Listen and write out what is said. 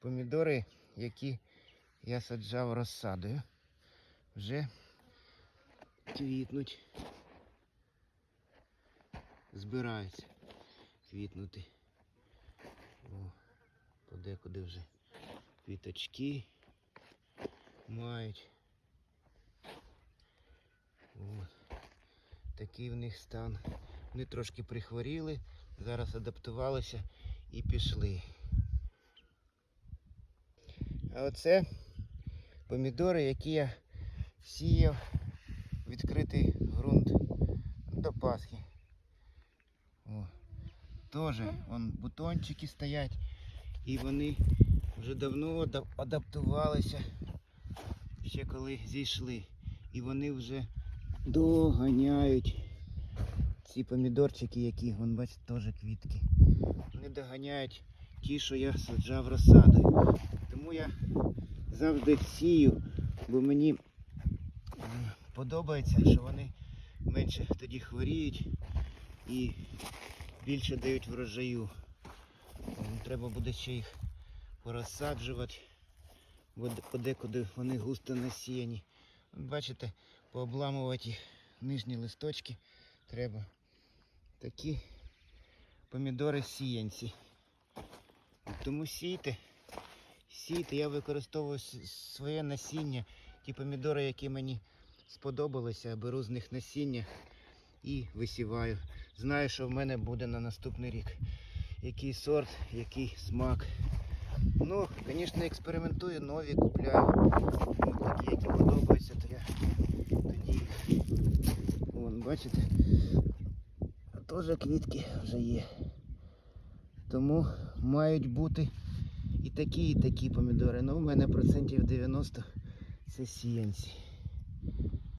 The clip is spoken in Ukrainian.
помідори, які я саджав розсадою, вже квітнуть. Збираються квітнути. О, подекуди вже квіточки мають. От. Такий в них стан. Вони трошки прихворіли, зараз адаптувалися і пішли. А оце помідори, які я сіяв відкритий ґрунт до Пасхи. О. Тоже вон бутончики стоять і вони вже давно адаптувалися, ще коли зійшли. І вони вже доганяють ці помідорчики, які, вон бачите, теж квітки. Вони доганяють ті, що я саджав розсадою. Тому я завжди сію, бо мені подобається, що вони менше тоді хворіють і більше дають врожаю. Треба буде ще їх порозсаджувати, бо подекуди вони густо насіяні. Бачите, пообламувати нижні листочки треба. Такі помідори сіянці. Тому сійте, сійте, я використовую своє насіння, ті помідори, які мені сподобалися, беру з них насіння і висіваю. Знаю, що в мене буде на наступний рік. Який сорт, який смак. Ну, звісно, експериментую, нові купляю. Ну, такі, які подобаються, то я тоді. Вон, бачите? Теж квітки вже є. Тому мають бути і такі, і такі помідори. Ну, у мене процентів 90 це сіянці.